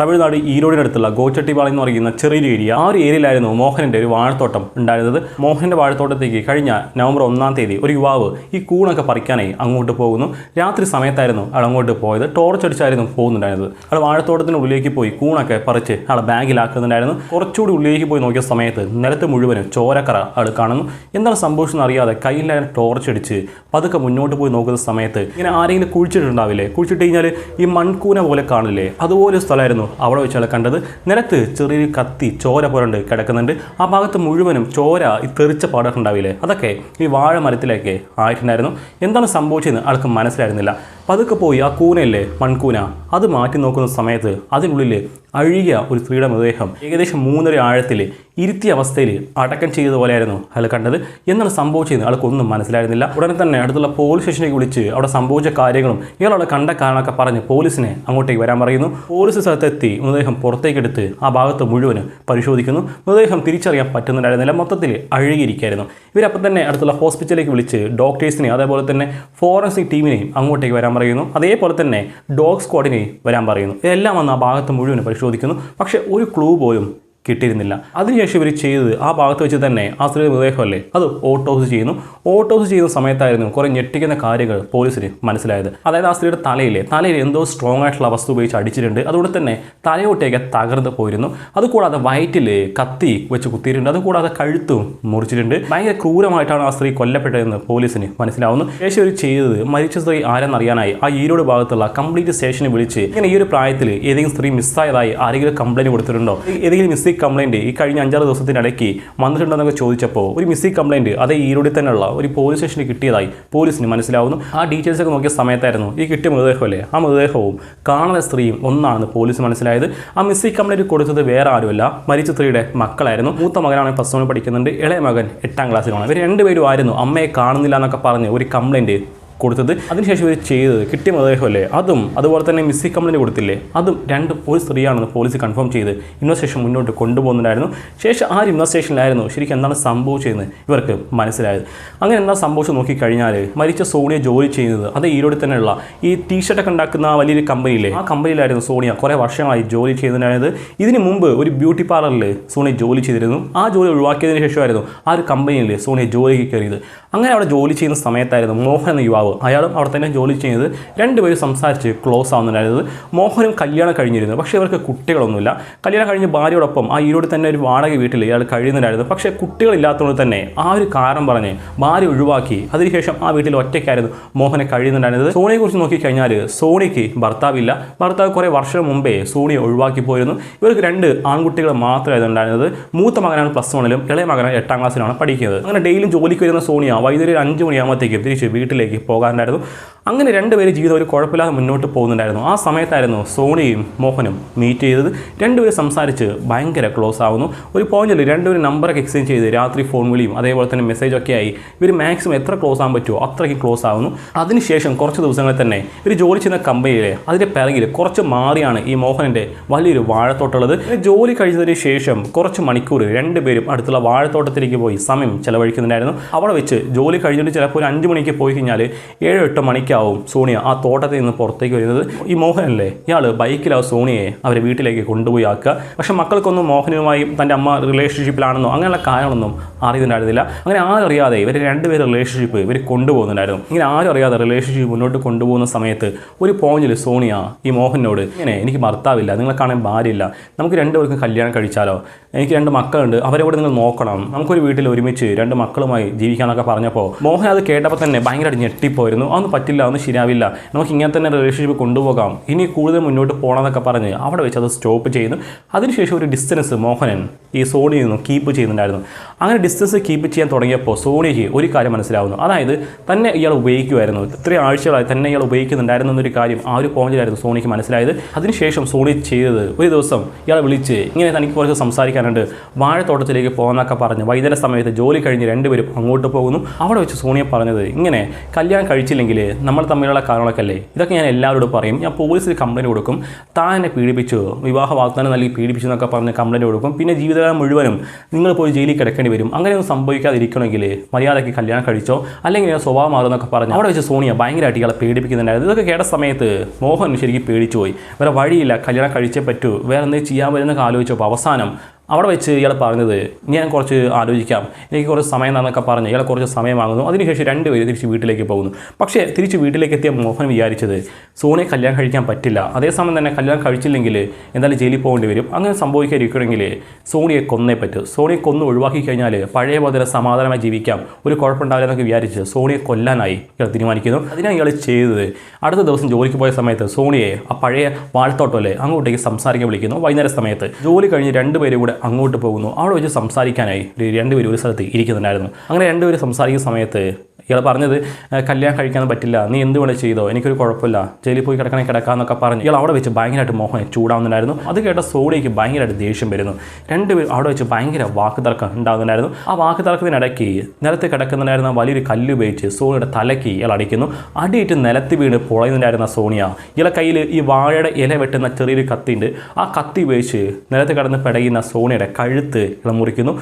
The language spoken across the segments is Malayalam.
തമിഴ്നാട് ഈരോടിനടുത്തുള്ള ഗോച്ചട്ടിപ്പാളി എന്ന് പറയുന്ന ചെറിയൊരു ഏരിയ. ആ ഒരു ഏരിയയിലായിരുന്നു മോഹനന്റെ ഒരു വാഴത്തോട്ടം ഉണ്ടായിരുന്നത്. മോഹന്റെ വാഴത്തോട്ടത്തേക്ക് കഴിഞ്ഞ നവംബർ ഒന്നാം തീയതി ഒരു യുവാവ് ഈ കൂണൊക്കെ പറിക്കാനായി അങ്ങോട്ട് പോകുന്നു. രാത്രി സമയത്തായിരുന്നു അയാൾ അങ്ങോട്ട് പോയത്. ടോർച്ച് അടിച്ചായിരുന്നു പോകുന്നുണ്ടായിരുന്നത്. അയാൾ വാഴത്തോട്ടത്തിന് ഉള്ളിലേക്ക് പോയി കൂണൊക്കെ പറിച്ച് അയാൾ ബാഗിലാക്കുന്നുണ്ടായിരുന്നു. കുറച്ചുകൂടി ഉള്ളിലേക്ക് പോയി നോക്കിയ സമയത്ത് നിലത്ത് മുഴുവനും ചോരക്കറ അയാൾ കാണുന്നു. എന്താണ് സംഭവിച്ചെന്ന് അറിയാതെ കയ്യിലായ ടോർച്ച് അടിച്ച് പതുക്കെ മുന്നോട്ട് പോയി നോക്കുന്ന സമയത്ത് ഇങ്ങനെ ആരെങ്കിലും കുഴിച്ചിട്ടുണ്ടാവില്ലേ? കുഴിച്ചിട്ട് കഴിഞ്ഞാൽ ഈ മൺകൂന പോലെ കാണില്ലേ? അതുപോലെ സ്ഥലമായിരുന്നു. അവിടെ വെച്ചാണ് കണ്ടത്. നിലത്ത് ചെറിയൊരു കത്തി ചോര പോലുണ്ട് കിടക്കുന്നുണ്ട്. ആ ഭാഗത്ത് മുഴുവനും ചോര ഈ തെറിച്ച പാടൊക്കെ ഉണ്ടാവില്ലേ? അതൊക്കെ ഈ വാഴ മരത്തിലേക്ക് ആയിട്ടുണ്ടായിരുന്നു. എന്താണ് സംഭവിച്ചതെന്ന് ആൾക്ക് മനസ്സിലായിരുന്നില്ല. പതുക്കെ പോയി ആ കൂനയില്ലേ മൺകൂന? അത് മാറ്റി നോക്കുന്ന സമയത്ത് അതിനുള്ളിൽ അഴുകിയ ഒരു സ്ത്രീയുടെ മൃതദേഹം ഏകദേശം മൂന്നര ആഴത്തിൽ ഇരുത്തിയ അവസ്ഥയിൽ അടക്കം ചെയ്തതുപോലെയായിരുന്നു അയാൾ കണ്ടത്. എന്താണ് സംഭവിച്ചത് ആൾക്കൊന്നും മനസ്സിലായിരുന്നില്ല. ഉടനെ തന്നെ അടുത്തുള്ള പോലീസ് സ്റ്റേഷനിലേക്ക് വിളിച്ച് അവിടെ സംഭവിച്ച കാര്യങ്ങളും ഇയാൾ അവിടെ കണ്ട കാരണമൊക്കെ പറഞ്ഞ് പോലീസിനെ അങ്ങോട്ടേക്ക് വരാൻ പറയുന്നു. പോലീസ് സ്ഥലത്തെത്തി മൃതദേഹം പുറത്തേക്കെടുത്ത് ആ ഭാഗത്ത് മുഴുവൻ പരിശോധിക്കുന്നു. മൃതദേഹം തിരിച്ചറിയാൻ പറ്റുന്നുണ്ടായിരുന്നില്ല. മൊത്തത്തിൽ അഴുകിയിരിക്കുകയായിരുന്നു. ഇവരപ്പം തന്നെ അടുത്തുള്ള ഹോസ്പിറ്റലിലേക്ക് വിളിച്ച് ഡോക്ടേഴ്സിനെയും അതേപോലെ തന്നെ ഫോറൻസിക് ടീമിനെയും അങ്ങോട്ടേക്ക് വരാൻ പറയുന്നു. അതേപോലെ തന്നെ ഡോഗ് സ്ക്വാഡിനെയും വരാൻ പറയുന്നു. ഇതെല്ലാം വന്ന് ആ ഭാഗത്ത് മുഴുവനും പരിശോധിക്കുന്നു. പക്ഷേ ഒരു ക്ലൂ പോലും കിട്ടിയിരുന്നില്ല. അതിനുശേഷം ഇവർ ചെയ്തത് ആ ഭാഗത്ത് വെച്ച് തന്നെ ആ സ്ത്രീ മൃതദേഹമല്ലേ? അത് ഓട്ടോപ്സി ചെയ്യുന്നു. ഓട്ടോപ്സി ചെയ്യുന്ന സമയത്തായിരുന്നു കുറേ ഞെട്ടിക്കുന്ന കാര്യങ്ങൾ പോലീസിന് മനസ്സിലായത്. അതായത് ആ സ്ത്രീയുടെ തലയിലെ തലയിൽ എന്തോ സ്ട്രോങ് ആയിട്ടുള്ള വസ്തു ഉപയോഗിച്ച് അടിച്ചിട്ടുണ്ട്. അതുകൊണ്ട് തന്നെ തലയോട്ടേക്ക് തകർന്നു പോയിരുന്നു. അതുകൂടാതെ വയറ്റിൽ കത്തി വെച്ച് കുത്തിയിട്ടുണ്ട്. അതുകൂടാതെ കഴുത്തും മുറിച്ചിട്ടുണ്ട്. ഭയങ്കര ക്രൂരമായിട്ടാണ് ആ സ്ത്രീ കൊല്ലപ്പെട്ടതെന്ന് പോലീസിന് മനസ്സിലാവുന്നു. ശേഷം ഇവർ ചെയ്തത് മരിച്ച സ്ത്രീ ആരെന്നറിയാനായി. ആ ഈരോട് ഭാഗത്തുള്ള കംപ്ലീറ്റ് സ്റ്റേഷനെ വിളിച്ച് ഇങ്ങനെ ഈ ഒരു പ്രായത്തിൽ ഏതെങ്കിലും സ്ത്രീ മിസ്സായതായി ആരെങ്കിലും കംപ്ലൈന്റ് കൊടുത്തിട്ടുണ്ടോ? ഏതെങ്കിലും മിസ്സിംഗ് കംപ്ലൈന്റ് ഈ കഴിഞ്ഞ അഞ്ചാറ് ദിവസത്തിനിടയ്ക്ക് വന്നിട്ടുണ്ടെന്നൊക്കെ ചോദിച്ചപ്പോൾ ഒരു മിസ്സിംഗ് കംപ്ലൈന്റ് അത് ഈരോടി തന്നെയുള്ള ഒരു പോലീസ് സ്റ്റേഷനിൽ കിട്ടിയതായി പോലീസിന് മനസ്സിലാവുന്നു. ആ ഡീറ്റെയിൽസ് ഒക്കെ നോക്കിയ സമയത്തായിരുന്നു ഈ കിട്ടിയ മൃതദേഹമല്ലേ? ആ മൃതദേഹവും കാണുന്ന സ്ത്രീയും ഒന്നാണെന്ന് പോലീസ് മനസ്സിലായത്. ആ മിസ്സിംഗ് കംപ്ലൈന്റ് കൊടുത്തത് വേറെ ആരുമല്ല മരിച്ച സ്ത്രീയുടെ മക്കളായിരുന്നു. മൂത്ത മകനാണ് പ്ലസ് വൺ പഠിക്കുന്നുണ്ട് ഇളയ മകൻ എട്ടാം ക്ലാസ്സിലാണ് ഇവർ രണ്ടുപേരും ആയിരുന്നു അമ്മയെ കാണുന്നില്ല എന്നൊക്കെ പറഞ്ഞ് ഒരു കംപ്ലൈന്റ് കൊടുത്തത്. അതിനുശേഷം ഇവർ ചെയ്തത് കിട്ടിയ മൃതദേഹമല്ലേ അതും അതുപോലെ തന്നെ മിസ്സിംഗ് കംപ്ലൈന്റ് കൊടുത്തില്ലേ? അതും രണ്ടും ഒരു സ്ത്രീയാണെന്ന് പോലീസ് കൺഫേം ചെയ്ത് ഇൻവെസ്റ്റേഷൻ മുന്നോട്ട് കൊണ്ടുപോകുന്നുണ്ടായിരുന്നു. ശേഷം ആ ഒരു ഇൻവെസ്റ്റേഷനിലായിരുന്നു? ശരിക്കും എന്താണ് സംഭവിച്ചതെന്ന് ഇവർക്ക് മനസ്സിലായത്. അങ്ങനെ എന്താ സംഭവിച്ചത് നോക്കിക്കഴിഞ്ഞാൽ മരിച്ച സോണിയ ജോലി ചെയ്യുന്നത് അത് ഈരോടെ തന്നെയുള്ള ഈ ടീഷർട്ടൊക്കെ ഉണ്ടാക്കുന്ന വലിയൊരു കമ്പനിയിലെ ആ കമ്പനിയിലായിരുന്നു സോണിയ കുറേ വർഷമായി ജോലി ചെയ്യുന്നുണ്ടായത് ഇതിന് മുമ്പ് ഒരു ബ്യൂട്ടി പാർലറിൽ സോണിയ ജോലി ചെയ്തിരുന്നു. ആ ജോലി ഒഴിവാക്കിയതിന് ശേഷമായിരുന്നു ആ ഒരു കമ്പനിയിൽ സോണിയ ജോലിക്ക് കയറിയത്. അങ്ങനെ അവിടെ ജോലി ചെയ്യുന്ന സമയത്തായിരുന്നു മോഹൻ എന്ന യുവാവ് അയാളും അവിടെ തന്നെ ജോലി ചെയ്യുന്നത് രണ്ടുപേരും സംസാരിച്ച് ക്ലോസ് ആവുന്നുണ്ടായിരുന്നത്. മോഹനും കല്യാണം കഴിഞ്ഞിരുന്നു. പക്ഷേ ഇവർക്ക് കുട്ടികളൊന്നുമില്ല. കല്യാണം കഴിഞ്ഞ് ഭാര്യയോടൊപ്പം ആ ഈരോട് തന്നെ ഒരു വാടക വീട്ടിൽ ഇയാൾ കഴിയുന്നുണ്ടായിരുന്നു. പക്ഷേ കുട്ടികളില്ലാത്തതുകൊണ്ട് തന്നെ ആ ഒരു കാരണം പറഞ്ഞ് ഭാര്യ ഒഴിവാക്കി. അതിനുശേഷം ആ വീട്ടിൽ ഒറ്റയ്ക്കായിരുന്നു മോഹനെ കഴിയുന്നുണ്ടായിരുന്നത്. സോണിയെ കുറിച്ച് നോക്കിക്കഴിഞ്ഞാൽ സോണിക്ക് ഭർത്താവില്ല. ഭർത്താവ് കുറേ വർഷം മുമ്പേ സോണിയെ ഒഴിവാക്കി പോയിരുന്നു. ഇവർക്ക് രണ്ട് ആൺകുട്ടികൾ മാത്രമായിരുന്നു ഉണ്ടായിരുന്നത് മൂത്ത മകനാണ് പ്ലസ് വണ്ണിലും ഇളയ മകനാണ് എട്ടാം ക്ലാസ്സിലാണ് പഠിക്കുന്നത്. അങ്ങനെ ഡെയിലി ജോലിക്ക് വരുന്ന സോണിയ വൈകുന്നേരം അഞ്ച് മണിയാകുമ്പോഴത്തേക്കും തിരിച്ച് വീട്ടിലേക്ക് പോകാനുണ്ടായിരുന്നു അങ്ങനെ രണ്ടുപേരും ജീവിതം ഒരു കുഴപ്പമില്ലാതെ മുന്നോട്ട് പോകുന്നുണ്ടായിരുന്നു. ആ സമയത്തായിരുന്നു സോണിയും മോഹനും മീറ്റ് ചെയ്തത്. രണ്ടുപേരും സംസാരിച്ച് ഭയങ്കര ക്ലോസ് ആവുന്നു. ഒരു പോയിന്റിൽ രണ്ടുപേരും നമ്പറൊക്കെ എക്സ്ചേഞ്ച് ചെയ്ത് രാത്രി ഫോൺ വിളിയും അതേപോലെ തന്നെ മെസ്സേജൊക്കെ ആയി. ഇവർ മാക്സിമം എത്ര ക്ലോസ് ആകാൻ പറ്റുമോ അത്രയ്ക്ക് ക്ലോസ് ആവുന്നു. അതിനുശേഷം കുറച്ച് ദിവസങ്ങളിൽ തന്നെ ഇവർ ജോലി ചെയ്യുന്ന കമ്പനിയിലെ അതിന്റെ പിറകിൽ കുറച്ച് മാറിയാണ് ഈ മോഹനന്റെ വലിയൊരു വാഴത്തോട്ടുള്ളത്. ജോലി കഴിഞ്ഞതിന് ശേഷം കുറച്ച് മണിക്കൂർ രണ്ടുപേരും അടുത്തുള്ള വാഴത്തോട്ടത്തിലേക്ക് പോയി സമയം ചിലവഴിക്കുന്നുണ്ടായിരുന്നു. അവിടെ വെച്ച് ജോലി കഴിഞ്ഞിട്ട് ചിലപ്പോൾ ഒരു അഞ്ച് മണിക്ക് പോയി കഴിഞ്ഞാൽ ഏഴോ എട്ടോ മണിക്കാവും സോണിയ ആ തോട്ടത്തിൽ നിന്ന് പുറത്തേക്ക് വരുന്നത്. ഈ മോഹനല്ലേ? ഇയാൾ ബൈക്കിലാവും സോണിയെ അവരെ വീട്ടിലേക്ക് കൊണ്ടുപോയി ആക്കുക. പക്ഷേ മക്കൾക്കൊന്നും മോഹനുമായി തന്റെ അമ്മ റിലേഷൻഷിപ്പിലാണെന്നോ അങ്ങനെയുള്ള കാര്യങ്ങളൊന്നും അറിയുന്നുണ്ടായിരുന്നില്ല. അങ്ങനെ ആരും ഇവർ രണ്ടുപേരും റിലേഷൻഷിപ്പ് ഇവർ കൊണ്ടുപോകുന്നുണ്ടായിരുന്നു. ഇങ്ങനെ ആരും അറിയാതെ റിലേഷൻഷിപ്പ് മുന്നോട്ട് കൊണ്ടുപോകുന്ന സമയത്ത് ഒരു പോയിന്റിൽ സോണിയ ഈ മോഹനോട് ഇങ്ങനെ എനിക്ക് ഭർത്താവില്ല നിങ്ങളെ കാണാൻ ഭാര്യയില്ല നമുക്ക് രണ്ടുപേർക്കും കല്യാണം കഴിച്ചാലോ? എനിക്ക് രണ്ട് മക്കളുണ്ട് അവരെ കൂടെ നിങ്ങൾ നോക്കണം. നമുക്കൊരു വീട്ടിൽ ഒരുമിച്ച് രണ്ട് മക്കളുമായി ജീവിക്കാനൊക്കെ പറഞ്ഞപ്പോൾ മോഹൻ അത് കേട്ടപ്പോൾ തന്നെ ഭയങ്കരമായിട്ട് ഞെട്ടിപ്പോയിരുന്നു അതൊന്നും പറ്റില്ല അതൊന്നും ശരിയാവില്ല. നമുക്ക് ഇങ്ങനെ തന്നെ റിലേഷൻഷിപ്പ് കൊണ്ടുപോകാം. ഇനി കൂടുതൽ മുന്നോട്ട് പോകണമെന്നൊക്കെ പറഞ്ഞ് അവിടെ വെച്ച് അത് സ്റ്റോപ്പ് ചെയ്യുന്നു അതിനുശേഷം ഒരു ഡിസ്റ്റൻസ് മോഹനൻ ഈ സോണിയിൽ നിന്നും കീപ്പ് ചെയ്യുന്നുണ്ടായിരുന്നു. അങ്ങനെ ഡിസ്റ്റൻസ് കീപ്പ് ചെയ്യാൻ തുടങ്ങിയപ്പോൾ സോണിക്ക് ഒരു കാര്യം മനസ്സിലാവുന്നു. അതായത് തന്നെ ഇയാൾ ഉപയോഗിക്കുമായിരുന്നു ഇത്രയും ആഴ്ചകളായി തന്നെ ഇയാൾ ഉപയോഗിക്കുന്നുണ്ടായിരുന്നു എന്നൊരു കാര്യം ആ ഒരു പോയിന്റിലായിരുന്നു സോണിക്ക് മനസ്സിലായത്. അതിനുശേഷം സോണി ചെയ്തത് ഒരു ദിവസം ഇയാളെ വിളിച്ച് ഇങ്ങനെ തനിക്ക് കുറച്ച് സംസാരിക്കാനുണ്ട്. വാഴത്തോട്ടത്തിലേക്ക് പോകുന്നൊക്കെ പറഞ്ഞ് വൈകുന്നേര സമയത്ത് ജോലി കഴിഞ്ഞ് രണ്ടുപേരും അങ്ങോട്ട് പോകുന്നു. അവിടെ വെച്ച് സോണിയെ പറഞ്ഞത് ഇങ്ങനെ കല്യാണം കല്യാണം കഴിച്ചില്ലെങ്കിൽ നമ്മൾ തമ്മിലുള്ള കാരണങ്ങളൊക്കെ അല്ലേ ഇതൊക്കെ ഞാൻ എല്ലാവരോടും പറയും. ഞാൻ പോലീസിൽ കംപ്ലയിന്റ് കൊടുക്കും. താൻ എന്നെ പീഡിപ്പിച്ചു? വിവാഹ വാഗ്ദാനം നൽകി പീഡിപ്പിച്ചു എന്നൊക്കെ പറഞ്ഞ് കംപ്ലയിന്റ് കൊടുക്കും. പിന്നെ ജീവിതകാലം മുഴുവനും നിങ്ങൾ പോയി ജയിലിൽ കിടക്കേണ്ടി വരും. അങ്ങനെയൊന്നും സംഭവിക്കാതിരിക്കണമെങ്കിൽ മര്യാദയ്ക്ക് കല്യാണം കഴിച്ചോ? അല്ലെങ്കിൽ ഞാൻ സ്വഭാവം മാറുമെന്നൊക്കെ പറഞ്ഞു അവിടെ വെച്ച് സോണിയ ഭയങ്കരമായിട്ട് ഇയാളെ പേടിപ്പിക്കുന്നുണ്ടായിരുന്നു ഇതൊക്കെ കേട്ട സമയത്ത് മോഹൻ ശരിക്കും പേടിച്ചു പോയി വേറെ വഴിയില്ല. കല്യാണം കഴിച്ചേ പറ്റൂ. വേറെ എന്തെങ്കിലും ചെയ്യാൻ വരുന്നൊക്കെ ആലോചിച്ചപ്പോൾ അവസാനം അവിടെ വെച്ച് ഇയാൾ പറഞ്ഞത് ഞാൻ കുറച്ച് ആലോചിക്കാം. എനിക്ക് കുറച്ച് സമയം എന്നൊക്കെ പറഞ്ഞ് ഇയാൾ കുറച്ച് സമയം വാങ്ങുന്നു. അതിനുശേഷം രണ്ടുപേര് തിരിച്ച് വീട്ടിലേക്ക് പോകുന്നു. പക്ഷേ തിരിച്ച് വീട്ടിലേക്ക് എത്തിയ മോഹൻ വിചാരിച്ചത് സോണിയെ കല്യാണം കഴിക്കാൻ പറ്റില്ല. അതേസമയം തന്നെ കല്യാണം കഴിച്ചില്ലെങ്കിൽ എന്തായാലും ജയിലിൽ പോകേണ്ടി വരും. അങ്ങനെ സംഭവിക്കാതിരിക്കണമെങ്കിൽ സോണിയെ കൊന്നേ പറ്റൂ. സോണിയെ കൊന്ന് ഒഴിവാക്കി കഴിഞ്ഞാൽ പഴയ പോലെ സമാധാനമായി ജീവിക്കാം. ഒരു കുഴപ്പമുണ്ടാവില്ല എന്നൊക്കെ വിചാരിച്ച് സോണിയെ കൊല്ലാനായി ഇയാൾ തീരുമാനിക്കുന്നു. അതിനാണ് ഇയാൾ ചെയ്തത്. അടുത്ത ദിവസം ജോലിക്ക് പോയ സമയത്ത് സോണിയെ ആ പഴയ വാഴത്തോട്ടമല്ലേ അങ്ങോട്ടേക്ക് സംസാരിക്കാൻ വിളിക്കുന്നു. വൈകുന്നേര സമയത്ത് ജോലി കഴിഞ്ഞ് രണ്ടുപേരും കൂടെ അങ്ങോട്ട് പോകുന്നു. അവിടെ വെച്ച് സംസാരിക്കാനായി രണ്ടുപേരും ഒരു സ്ഥലത്ത് ഇരിക്കുന്നുണ്ടായിരുന്നു. അങ്ങനെ രണ്ടുപേരും സംസാരിക്കുന്ന സമയത്ത് ഇയാൾ പറഞ്ഞത് "ഏഹ്, കല്യാണം കഴിക്കാൻ പറ്റില്ല. നീ എന്ത് വേണേൽ ചെയ്തോ. എനിക്കൊരു കുഴപ്പമില്ല. ജയിലിൽ പോയി കിടക്കണേ കിടക്കാന്നൊക്കെ പറഞ്ഞു. ഇയാൾ അവിടെ വെച്ച് ഭയങ്കരമായിട്ട് മോഹനെ ചൂടാവുന്നുണ്ടായിരുന്നു. അത് കേട്ട സോണിയയ്ക്ക് ഭയങ്കരമായിട്ട് ദേഷ്യം വരുന്നു. രണ്ടുപേരും അവിടെ വെച്ച് ഭയങ്കര വാക്ക് തർക്കം ഉണ്ടാകുന്നുണ്ടായിരുന്നു ആ വാക്ക് തർക്കത്തിനിടയ്ക്ക് നിലത്ത് കിടക്കുന്നുണ്ടായിരുന്ന വലിയൊരു കല്ല് ഉപയോഗിച്ച് സോണിയുടെ തലയ്ക്ക് ഇയാൾ അടിക്കുന്നു. അടിയിട്ട് നിലത്ത് വീണ് പൊളയുന്നുണ്ടായിരുന്ന സോണിയ ഇയാളെ കയ്യിൽ ഈ വാഴയുടെ ഇല വെട്ടുന്ന ചെറിയൊരു കത്തിയുണ്ട്. ആ കത്തി ഉപയോഗിച്ച് നിലത്ത് കിടന്ന് പിടയുന്ന സോണിയുടെ കഴുത്ത് ഇള മുറിക്കുന്നു.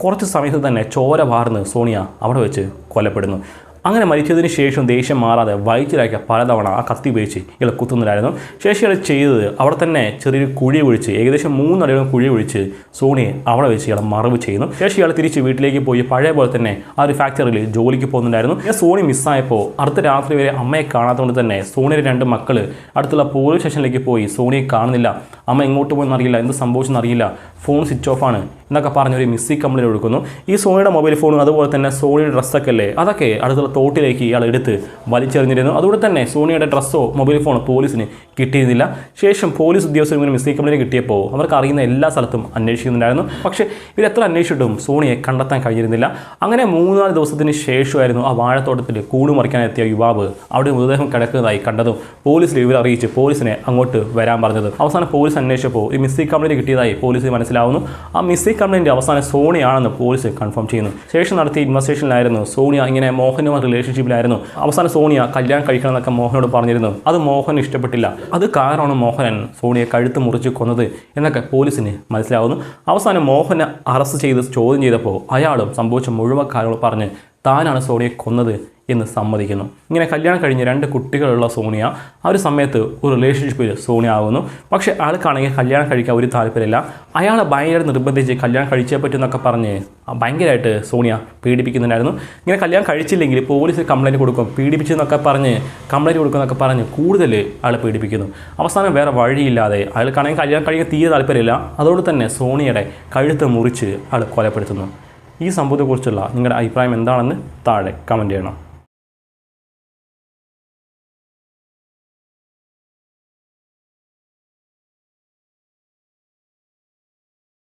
കുറച്ച് സമയത്ത് തന്നെ ചോര വാർന്ന് സോണിയ അവിടെ വെച്ച് കൊല്ലപ്പെടുന്നു അങ്ങനെ മരിച്ചതിന് ശേഷം ദേഷ്യം മാറാതെ വയറ്റിലാക്കിയ പലതവണ ആ കത്തി ഉപയോഗിച്ച് ഇയാൾ കുത്തുന്നതായിരുന്നു. ശേഷം ഇയാൾ ചെയ്തത് അവിടെ തന്നെ ചെറിയൊരു കുഴി ഒഴിച്ച് ഏകദേശം മൂന്നടിയോളം കുഴി ഒഴിച്ച് സോണിയെ അവിടെ വെച്ച് ഇയാൾ മറവ് ചെയ്യുന്നു. ശേഷം ഇയാൾ തിരിച്ച് വീട്ടിലേക്ക് പോയി. പഴയ പോലെ തന്നെ ആ ഒരു ഫാക്ടറിയിൽ ജോലിക്ക് പോകുന്നുണ്ടായിരുന്നു. ഞാൻ സോണി മിസ്സായപ്പോൾ അടുത്ത രാത്രി വരെ അമ്മയെ കാണാത്തതുകൊണ്ട് തന്നെ സോണിയുടെ രണ്ട് മക്കൾ അടുത്തുള്ള പോലീസ് സ്റ്റേഷനിലേക്ക് പോയി സോണിയെ കാണുന്നില്ല. അമ്മ എങ്ങോട്ട് പോയെന്നറിയില്ല എന്ത് സംഭവിച്ചെന്ന് അറിയില്ല. ഫോൺ സ്വിച്ച് ഓഫ് ആണ് എന്നൊക്കെ പറഞ്ഞ ഒരു മിസ്സി കംപ്ലൈന്റ് കൊടുക്കുന്നു. ഈ സോണിയുടെ മൊബൈൽ ഫോണും അതുപോലെ തന്നെ സോണിയുടെ ഡ്രസ്സൊക്കെ അല്ലേ അതൊക്കെ അടുത്തുള്ള തോട്ടിലേക്ക് ഇയാൾ എടുത്ത് വലിച്ചെറിഞ്ഞിരുന്നു. അതുകൊണ്ട് തന്നെ സോണിയുടെ ഡ്രസ്സോ മൊബൈൽ ഫോണോ പോലീസിന് കിട്ടിയിരുന്നില്ല. ശേഷം പോലീസ് ഉദ്യോഗസ്ഥർ ഇങ്ങനെ മിസ്സി കംപ്ലൈന്റ് കിട്ടിയപ്പോൾ അവർക്ക് അറിയുന്ന എല്ലാ സ്ഥലത്തും അന്വേഷിക്കുന്നുണ്ടായിരുന്നു. പക്ഷേ ഇവർ എത്ര അന്വേഷിച്ചിട്ടും സോണിയെ കണ്ടെത്താൻ കഴിഞ്ഞിരുന്നില്ല. അങ്ങനെ മൂന്നാൽ ദിവസത്തിന് ശേഷമായിരുന്നു ആ വാഴത്തോട്ടത്തിൽ കൂട് മറിക്കാനെത്തിയ യുവാവ് അവിടെ മൃതദേഹം കിടക്കുന്നതായി കണ്ടതും പോലീസിൽ ഇവർ അറിയിച്ച് പോലീസിനെ അങ്ങോട്ട് വരാൻ പറഞ്ഞത്. അവസാനം പോലീസ് അന്വേഷിച്ചപ്പോൾ ഈ മിസ്സി കംപ്ലൈന്റ് കിട്ടിയതായി പോലീസിന് മനസ്സിലാവുന്നു. ആ മിസ്സിംഗ് കംപ്ലൈന്റ് അവസാനം സോണിയാണെന്ന് പോലീസ് കൺഫേം ചെയ്യുന്നു. ശേഷം നടത്തിയ ഇൻവെസ്റ്റേഷനിലായിരുന്നു സോണിയ ഇങ്ങനെ മോഹനുമായി റിലേഷൻഷിപ്പിലായിരുന്നു അവസാനം സോണിയ കല്യാണം കഴിക്കണം എന്നൊക്കെ മോഹനോട് പറഞ്ഞിരുന്നു. അത് മോഹൻ ഇഷ്ടപ്പെട്ടില്ല. അത് കാരണമാണ് മോഹനൻ സോണിയെ കഴുത്ത് മുറിച്ച് കൊന്നത് എന്നൊക്കെ പോലീസിന് മനസ്സിലാവുന്നു. അവസാനം മോഹനെ അറസ്റ്റ് ചെയ്ത് ചോദ്യം ചെയ്തപ്പോൾ അയാളും സംഭവിച്ച മുഴുവൻ കാര്യങ്ങൾ പറഞ്ഞ് താനാണ് സോണിയെ കൊന്നത് എന്ന് സമ്മതിക്കുന്നു. ഇങ്ങനെ കല്യാണം കഴിഞ്ഞ് രണ്ട് കുട്ടികളുള്ള സോണിയ ആ ഒരു സമയത്ത് ഒരു റിലേഷൻഷിപ്പിൽ സോണിയ ആകുന്നു പക്ഷേ ആൾക്കാണെങ്കിൽ കല്യാണം കഴിക്കാൻ ഒരു താല്പര്യമില്ല. അയാളെ ഭയങ്കര നിർബന്ധിച്ച് കല്യാണം കഴിച്ചേ പറ്റുമെന്നൊക്കെ പറഞ്ഞ് ഭയങ്കരമായിട്ട് സോണിയ പീഡിപ്പിക്കുന്നുണ്ടായിരുന്നു. ഇങ്ങനെ കല്യാണം കഴിച്ചില്ലെങ്കിൽ പോലീസ് കംപ്ലൈന്റ് കൊടുക്കും. പീഡിപ്പിച്ചെന്നൊക്കെ പറഞ്ഞ് കംപ്ലൈന്റ് കൊടുക്കുമെന്നൊക്കെ പറഞ്ഞ് കൂടുതൽ ആളെ പീഡിപ്പിക്കുന്നു. അവസാനം വേറെ വഴിയില്ലാതെ അയാൾക്കാണെങ്കിൽ കല്യാണം കഴിക്കാൻ തീരെ താല്പര്യമില്ല. അതുകൊണ്ട് തന്നെ സോണിയുടെ കഴുത്ത് മുറിച്ച് ആൾ കൊലപ്പെടുത്തുന്നു. ഈ സംഭവത്തെക്കുറിച്ചുള്ള നിങ്ങളുടെ അഭിപ്രായം എന്താണെന്ന് താഴെ കമന്റ് ചെയ്യണം.